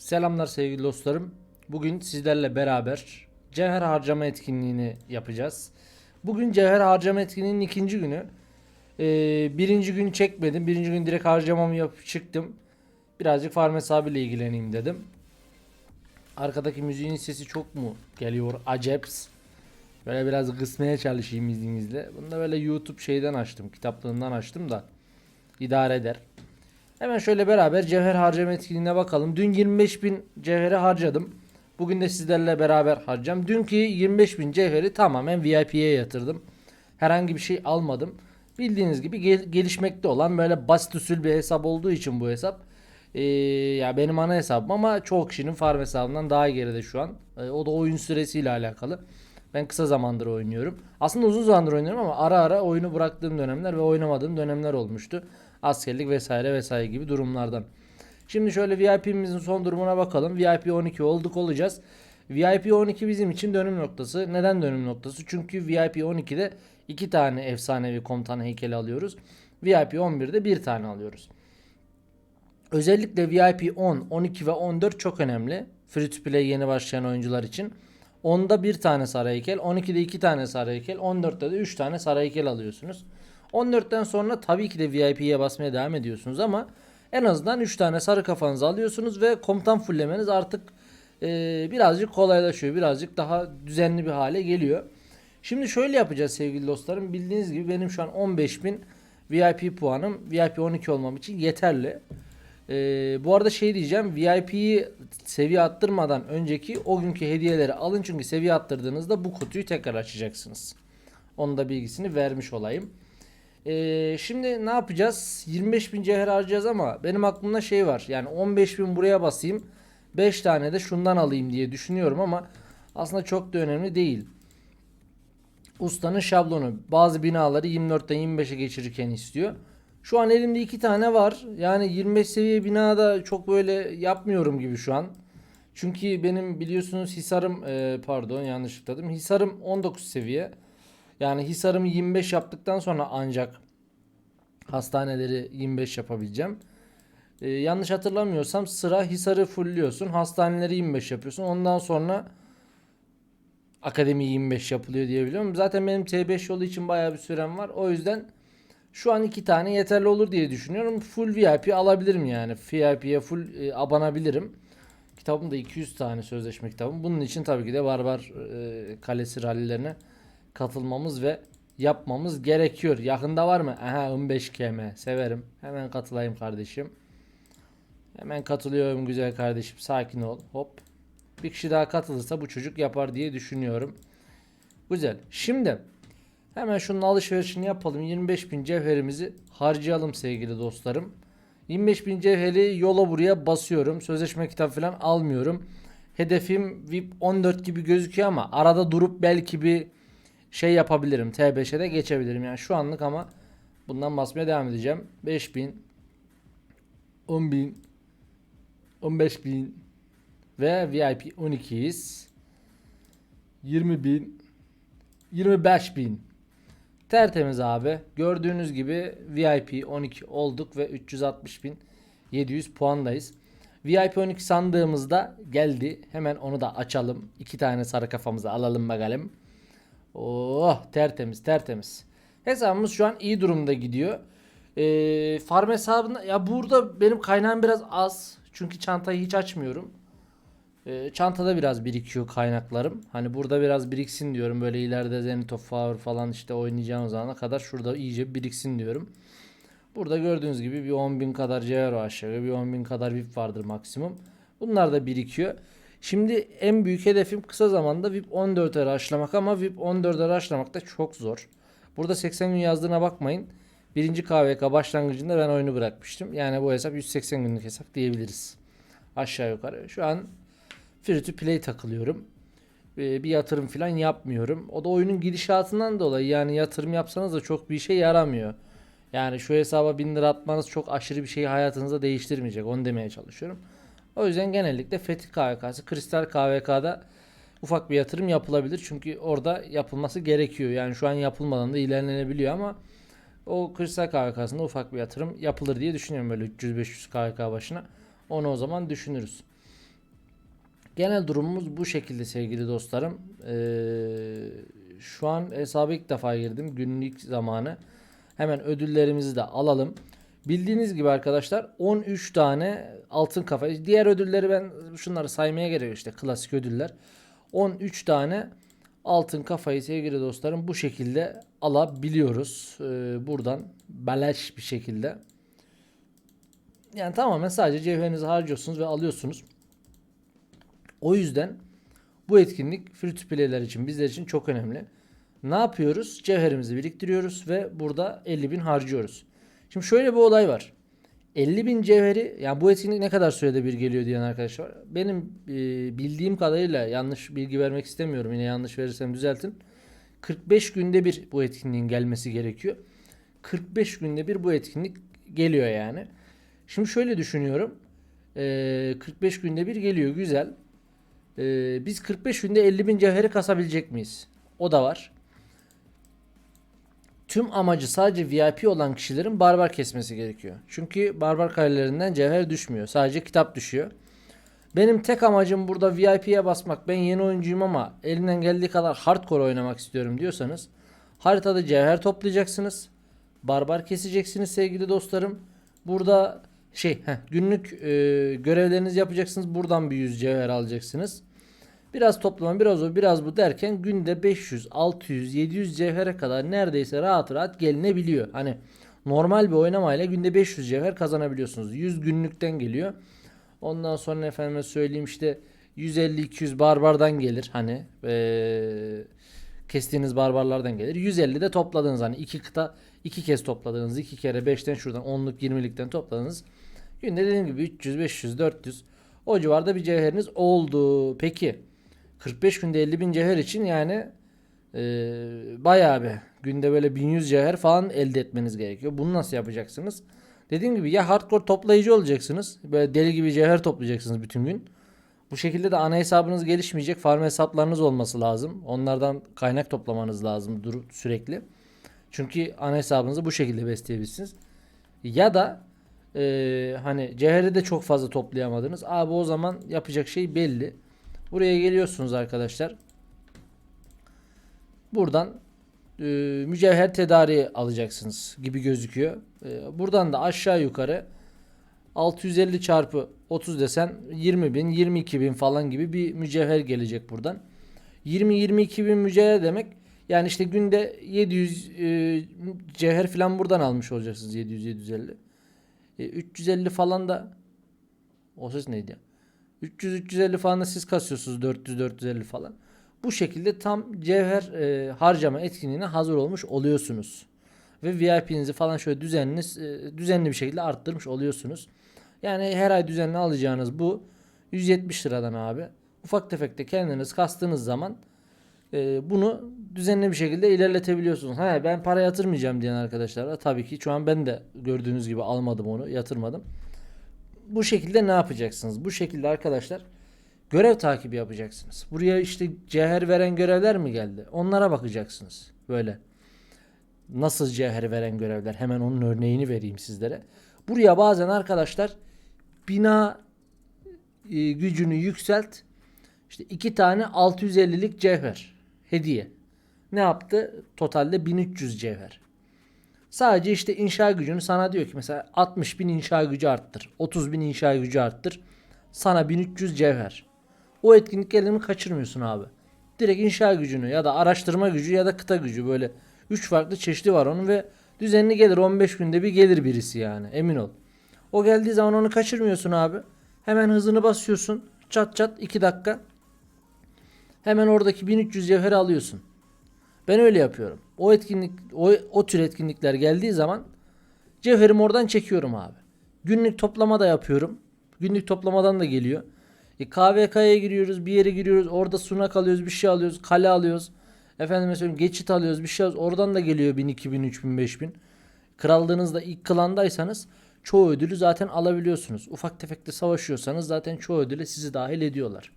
Selamlar sevgili dostlarım. Bugün sizlerle beraber cevher harcama etkinliğini yapacağız. Bugün cevher harcama etkinliğinin ikinci günü. Ee, birinci gün çekmedim. Birinci gün direkt harcamamı yapıp çıktım. Birazcık farm hesabıyla ilgileneyim dedim. Arkadaki müziğin sesi çok mu geliyor aceps? Böyle biraz kısmaya çalışayım izninizle. Bunu da böyle YouTube şeyden açtım. Kitaplığından açtım da idare eder. Hemen şöyle beraber cevher harcama etkinliğine bakalım. Dün 25 bin cevheri harcadım. Bugün de sizlerle beraber harcayacağım. Dünkü 25 bin cevheri tamamen VIP'ye yatırdım. Herhangi bir şey almadım. Bildiğiniz gibi gel- gelişmekte olan böyle basit usul bir hesap olduğu için bu hesap. Ee, ya benim ana hesabım ama çoğu kişinin farm hesabından daha geride şu an. Ee, o da oyun süresiyle alakalı. Ben kısa zamandır oynuyorum. Aslında uzun zamandır oynuyorum ama ara ara oyunu bıraktığım dönemler ve oynamadığım dönemler olmuştu. Askerlik vesaire vesaire gibi durumlardan. Şimdi şöyle VIP'mizin son durumuna bakalım. VIP 12 olduk olacağız. VIP 12 bizim için dönüm noktası. Neden dönüm noktası? Çünkü VIP 12'de iki tane efsanevi komutan heykeli alıyoruz. VIP 11'de bir tane alıyoruz. Özellikle VIP 10, 12 ve 14 çok önemli. Free to play yeni başlayan oyuncular için. 10'da bir tane sarı heykel, 12'de iki tane sarı heykel, 14'te de 3 tane sarı heykel alıyorsunuz. 14'ten sonra tabii ki de VIP'ye basmaya devam ediyorsunuz ama en azından 3 tane sarı kafanızı alıyorsunuz ve komutan fullemeniz artık e, birazcık kolaylaşıyor. Birazcık daha düzenli bir hale geliyor. Şimdi şöyle yapacağız sevgili dostlarım. Bildiğiniz gibi benim şu an 15.000 VIP puanım VIP 12 olmam için yeterli. Ee, bu arada şey diyeceğim VIP'yi seviye attırmadan önceki o günkü hediyeleri alın çünkü seviye attırdığınızda bu kutuyu tekrar açacaksınız. Onun da bilgisini vermiş olayım. Ee, şimdi ne yapacağız? 25.000 cevher harcayacağız ama benim aklımda şey var. Yani 15.000 buraya basayım. 5 tane de şundan alayım diye düşünüyorum ama aslında çok da önemli değil. Ustanın şablonu bazı binaları 24'ten 25'e geçirirken istiyor. Şu an elimde iki tane var. Yani 25 seviye binada çok böyle yapmıyorum gibi şu an. Çünkü benim biliyorsunuz Hisar'ım e, pardon yanlış tıkladım. Hisar'ım 19 seviye. Yani Hisar'ımı 25 yaptıktan sonra ancak hastaneleri 25 yapabileceğim. E, yanlış hatırlamıyorsam sıra Hisar'ı fullliyorsun. Hastaneleri 25 yapıyorsun. Ondan sonra Akademi 25 yapılıyor diye biliyorum. Zaten benim T5 yolu için bayağı bir sürem var. O yüzden şu an iki tane yeterli olur diye düşünüyorum. Full VIP alabilirim yani. VIP'ye full e, abanabilirim. Kitabım da 200 tane sözleşme kitabım. Bunun için tabii ki de Barbar e, Kalesi rallilerine katılmamız ve yapmamız gerekiyor. Yakında var mı? Aha 15 km. Severim. Hemen katılayım kardeşim. Hemen katılıyorum güzel kardeşim. Sakin ol. Hop. Bir kişi daha katılırsa bu çocuk yapar diye düşünüyorum. Güzel. Şimdi hemen şunun alışverişini yapalım. 25.000 cevherimizi harcayalım sevgili dostlarım. 25.000 cevheri yola buraya basıyorum. Sözleşme kitap falan almıyorum. Hedefim VIP 14 gibi gözüküyor ama arada durup belki bir şey yapabilirim. T5'e de geçebilirim. Yani şu anlık ama bundan basmaya devam edeceğim. 5000 10.000 15.000 ve VIP 12'yiz. 20.000 25.000 Tertemiz abi. Gördüğünüz gibi VIP 12 olduk ve 360.700 puandayız. VIP 12 sandığımızda geldi. Hemen onu da açalım. İki tane sarı kafamızı alalım bakalım. Oh tertemiz tertemiz. Hesabımız şu an iyi durumda gidiyor. Ee, farm hesabında ya burada benim kaynağım biraz az. Çünkü çantayı hiç açmıyorum. Ee, çantada biraz birikiyor kaynaklarım. Hani burada biraz biriksin diyorum. Böyle ileride Zenith of Power falan işte oynayacağım zamana kadar şurada iyice biriksin diyorum. Burada gördüğünüz gibi bir 10.000 kadar var aşağı. Bir 10.000 kadar VIP vardır maksimum. Bunlar da birikiyor. Şimdi en büyük hedefim kısa zamanda VIP 14'e rushlamak ama VIP 14'e rushlamak da çok zor. Burada 80 gün yazdığına bakmayın. Birinci KVK başlangıcında ben oyunu bırakmıştım. Yani bu hesap 180 günlük hesap diyebiliriz. Aşağı yukarı. Şu an free to play takılıyorum. Ee, bir yatırım falan yapmıyorum. O da oyunun gidişatından dolayı yani yatırım yapsanız da çok bir işe yaramıyor. Yani şu hesaba 1000 lira atmanız çok aşırı bir şeyi hayatınızda değiştirmeyecek. Onu demeye çalışıyorum. O yüzden genellikle Fethi KVK'sı, Kristal KVK'da ufak bir yatırım yapılabilir. Çünkü orada yapılması gerekiyor. Yani şu an yapılmadan da ilerlenebiliyor ama o Kristal KVK'sında ufak bir yatırım yapılır diye düşünüyorum böyle 300-500 KVK başına. Onu o zaman düşünürüz. Genel durumumuz bu şekilde sevgili dostlarım. Ee, şu an hesaba ilk defa girdim. Günlük zamanı. Hemen ödüllerimizi de alalım. Bildiğiniz gibi arkadaşlar 13 tane altın kafa. Diğer ödülleri ben şunları saymaya gerek yok işte klasik ödüller. 13 tane altın kafayı sevgili dostlarım bu şekilde alabiliyoruz. Ee, buradan beleş bir şekilde. Yani tamamen sadece cevherinizi harcıyorsunuz ve alıyorsunuz. O yüzden bu etkinlik free to play'ler için bizler için çok önemli. Ne yapıyoruz? Cevherimizi biriktiriyoruz ve burada 50 bin harcıyoruz. Şimdi şöyle bir olay var. 50 bin cevheri yani bu etkinlik ne kadar sürede bir geliyor diyen arkadaşlar var. Benim e, bildiğim kadarıyla yanlış bilgi vermek istemiyorum. Yine yanlış verirsem düzeltin. 45 günde bir bu etkinliğin gelmesi gerekiyor. 45 günde bir bu etkinlik geliyor yani. Şimdi şöyle düşünüyorum. E, 45 günde bir geliyor güzel. E, biz 45 günde 50 bin cevheri kasabilecek miyiz? O da var. Tüm amacı sadece VIP olan kişilerin barbar kesmesi gerekiyor. Çünkü barbar karelerinden cevher düşmüyor. Sadece kitap düşüyor. Benim tek amacım burada VIP'ye basmak. Ben yeni oyuncuyum ama elimden geldiği kadar hardcore oynamak istiyorum diyorsanız haritada cevher toplayacaksınız. Barbar keseceksiniz sevgili dostlarım. Burada şey heh, günlük e, görevlerinizi yapacaksınız. Buradan bir 100 cevher alacaksınız. Biraz toplama biraz o biraz bu derken günde 500, 600, 700 cevhere kadar neredeyse rahat rahat gelinebiliyor. Hani normal bir oynamayla günde 500 cevher kazanabiliyorsunuz. 100 günlükten geliyor. Ondan sonra efendime söyleyeyim işte 150-200 barbardan gelir. Hani ee, kestiğiniz barbarlardan gelir. 150 de topladığınız hani iki kıta iki kez topladığınız iki kere 5'ten şuradan 10'luk 20'likten topladığınız günde dediğim gibi 300, 500, 400 o civarda bir cevheriniz oldu. Peki 45 günde 50 bin cevher için yani e, bayağı bir günde böyle 1100 cevher falan elde etmeniz gerekiyor. Bunu nasıl yapacaksınız? Dediğim gibi ya hardcore toplayıcı olacaksınız. Böyle deli gibi cevher toplayacaksınız bütün gün. Bu şekilde de ana hesabınız gelişmeyecek. Farm hesaplarınız olması lazım. Onlardan kaynak toplamanız lazım dur sürekli. Çünkü ana hesabınızı bu şekilde besleyebilirsiniz. Ya da e, hani cevheri de çok fazla toplayamadınız. Abi o zaman yapacak şey belli. Buraya geliyorsunuz arkadaşlar. Buradan e, mücevher tedariği alacaksınız gibi gözüküyor. E, buradan da aşağı yukarı 650 çarpı 30 desen 20 bin 22 bin falan gibi bir mücevher gelecek buradan. 20-22 bin mücevher demek yani işte günde 700 e, cevher falan buradan almış olacaksınız 700-750. E, 350 falan da o ses neydi ya? 300-350 falan da siz kasıyorsunuz 400-450 falan. Bu şekilde tam cevher e, harcama etkinliğine hazır olmuş oluyorsunuz. Ve VIP'nizi falan şöyle düzenli e, düzenli bir şekilde arttırmış oluyorsunuz. Yani her ay düzenli alacağınız bu 170 liradan abi. Ufak tefek de kendiniz kastığınız zaman e, bunu düzenli bir şekilde ilerletebiliyorsunuz. Ha ben para yatırmayacağım diyen arkadaşlara tabii ki şu an ben de gördüğünüz gibi almadım onu yatırmadım bu şekilde ne yapacaksınız? Bu şekilde arkadaşlar görev takibi yapacaksınız. Buraya işte cevher veren görevler mi geldi? Onlara bakacaksınız. Böyle nasıl cevher veren görevler? Hemen onun örneğini vereyim sizlere. Buraya bazen arkadaşlar bina e, gücünü yükselt. İşte iki tane 650'lik cevher hediye. Ne yaptı? Totalde 1300 cevher. Sadece işte inşa gücünü sana diyor ki mesela 60 bin inşa gücü arttır. 30 bin inşa gücü arttır. Sana 1300 cevher. O etkinliklerini kaçırmıyorsun abi. Direkt inşa gücünü ya da araştırma gücü ya da kıta gücü böyle 3 farklı çeşidi var onun ve düzenli gelir 15 günde bir gelir birisi yani emin ol. O geldiği zaman onu kaçırmıyorsun abi. Hemen hızını basıyorsun. Çat çat 2 dakika. Hemen oradaki 1300 cevheri alıyorsun. Ben öyle yapıyorum. O etkinlik o, o tür etkinlikler geldiği zaman cevherimi oradan çekiyorum abi. Günlük toplama da yapıyorum. Günlük toplamadan da geliyor. E, KVK'ya giriyoruz, bir yere giriyoruz. Orada sunak alıyoruz, bir şey alıyoruz, kale alıyoruz. Efendim söyleyeyim geçit alıyoruz, bir şey alıyoruz. Oradan da geliyor 1000, 2000, 3000, 5000. Krallığınızda ilk klandaysanız çoğu ödülü zaten alabiliyorsunuz. Ufak tefekte savaşıyorsanız zaten çoğu ödülü sizi dahil ediyorlar.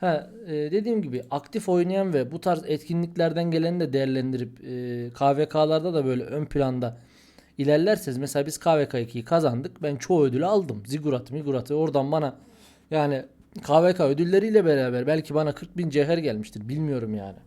Ha, e, dediğim gibi aktif oynayan ve bu tarz etkinliklerden geleni de değerlendirip e, KVK'larda da böyle ön planda ilerlerseniz mesela biz KVK 2'yi kazandık. Ben çoğu ödülü aldım. Zigurat, Migurat'ı oradan bana yani KVK ödülleriyle beraber belki bana 40 bin cevher gelmiştir. Bilmiyorum yani.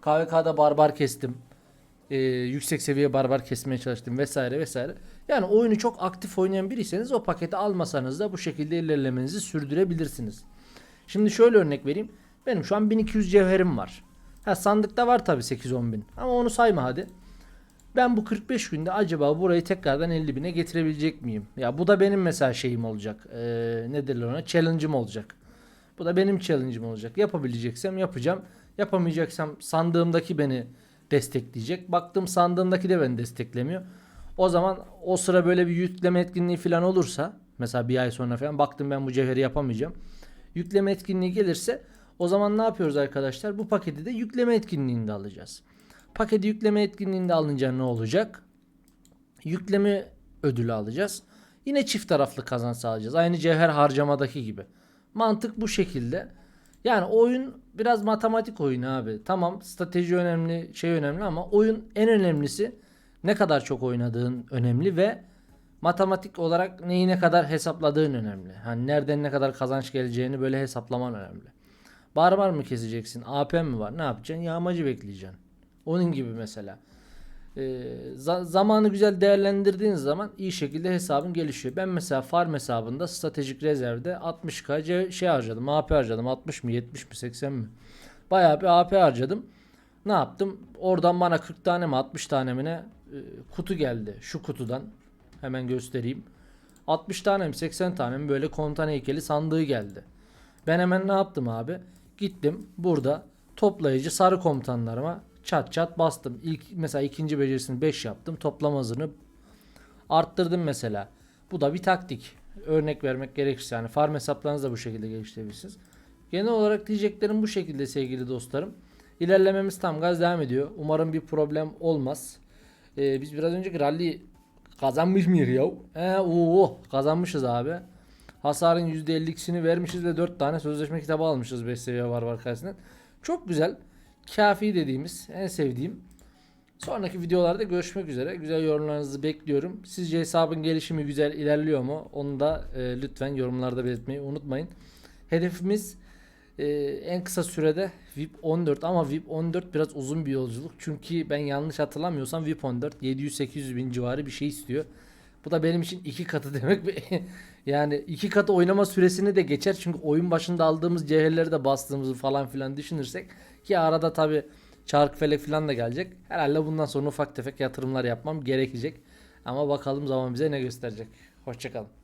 KVK'da barbar kestim. Ee, yüksek seviye barbar kesmeye çalıştım vesaire vesaire. Yani oyunu çok aktif oynayan biriyseniz o paketi almasanız da bu şekilde ilerlemenizi sürdürebilirsiniz. Şimdi şöyle örnek vereyim. Benim şu an 1200 cevherim var. Ha sandıkta var tabi 8-10 bin. Ama onu sayma hadi. Ben bu 45 günde acaba burayı tekrardan 50 bine getirebilecek miyim? Ya bu da benim mesela şeyim olacak. Ee, ne derler ona? Challenge'ım olacak. Bu da benim challenge'ım olacak. Yapabileceksem yapacağım. Yapamayacaksam sandığımdaki beni destekleyecek. Baktım sandığımdaki de beni desteklemiyor. O zaman o sıra böyle bir yükleme etkinliği falan olursa mesela bir ay sonra falan baktım ben bu cevheri yapamayacağım. Yükleme etkinliği gelirse o zaman ne yapıyoruz arkadaşlar? Bu paketi de yükleme etkinliğinde alacağız. Paketi yükleme etkinliğinde alınca ne olacak? Yükleme ödülü alacağız. Yine çift taraflı kazanç sağlayacağız. Aynı cevher harcamadaki gibi. Mantık bu şekilde. Yani oyun biraz matematik oyunu abi. Tamam strateji önemli, şey önemli ama oyun en önemlisi ne kadar çok oynadığın önemli ve matematik olarak neyi ne kadar hesapladığın önemli. Hani nereden ne kadar kazanç geleceğini böyle hesaplaman önemli. Barbar mı keseceksin? AP mi var? Ne yapacaksın? Yağmacı bekleyeceksin. Onun gibi mesela. Ee, za- zamanı güzel değerlendirdiğin zaman iyi şekilde hesabın gelişiyor. Ben mesela farm hesabında stratejik rezervde 60k ce- şey harcadım. AP harcadım. 60 mı 70 mi 80 mi? Bayağı bir AP harcadım. Ne yaptım? Oradan bana 40 tane mi 60 tane mi ne e, kutu geldi. Şu kutudan. Hemen göstereyim. 60 tane mi 80 tane mi böyle kontan heykeli sandığı geldi. Ben hemen ne yaptım abi? Gittim burada toplayıcı sarı komutanlarıma çat çat bastım. İlk mesela ikinci becerisini 5 yaptım. Toplam hızını arttırdım mesela. Bu da bir taktik. Örnek vermek gerekirse yani farm hesaplarınızı da bu şekilde geliştirebilirsiniz. Genel olarak diyeceklerim bu şekilde sevgili dostlarım. İlerlememiz tam gaz devam ediyor. Umarım bir problem olmaz. Ee, biz biraz önceki rally kazanmış mıyız ya? Ee, oo, kazanmışız abi. Hasarın %52'sini vermişiz ve 4 tane sözleşme kitabı almışız 5 seviye var var karşısında. Çok güzel. Kafi dediğimiz en sevdiğim. Sonraki videolarda görüşmek üzere. Güzel yorumlarınızı bekliyorum. Sizce hesabın gelişimi güzel ilerliyor mu? Onu da e, lütfen yorumlarda belirtmeyi unutmayın. Hedefimiz e, en kısa sürede VIP 14 ama VIP 14 biraz uzun bir yolculuk. Çünkü ben yanlış hatırlamıyorsam VIP 14 700-800 bin civarı bir şey istiyor. Bu da benim için iki katı demek. yani iki katı oynama süresini de geçer. Çünkü oyun başında aldığımız cevherleri de bastığımızı falan filan düşünürsek ki arada tabi çark felek filan da gelecek. Herhalde bundan sonra ufak tefek yatırımlar yapmam gerekecek. Ama bakalım zaman bize ne gösterecek. Hoşçakalın.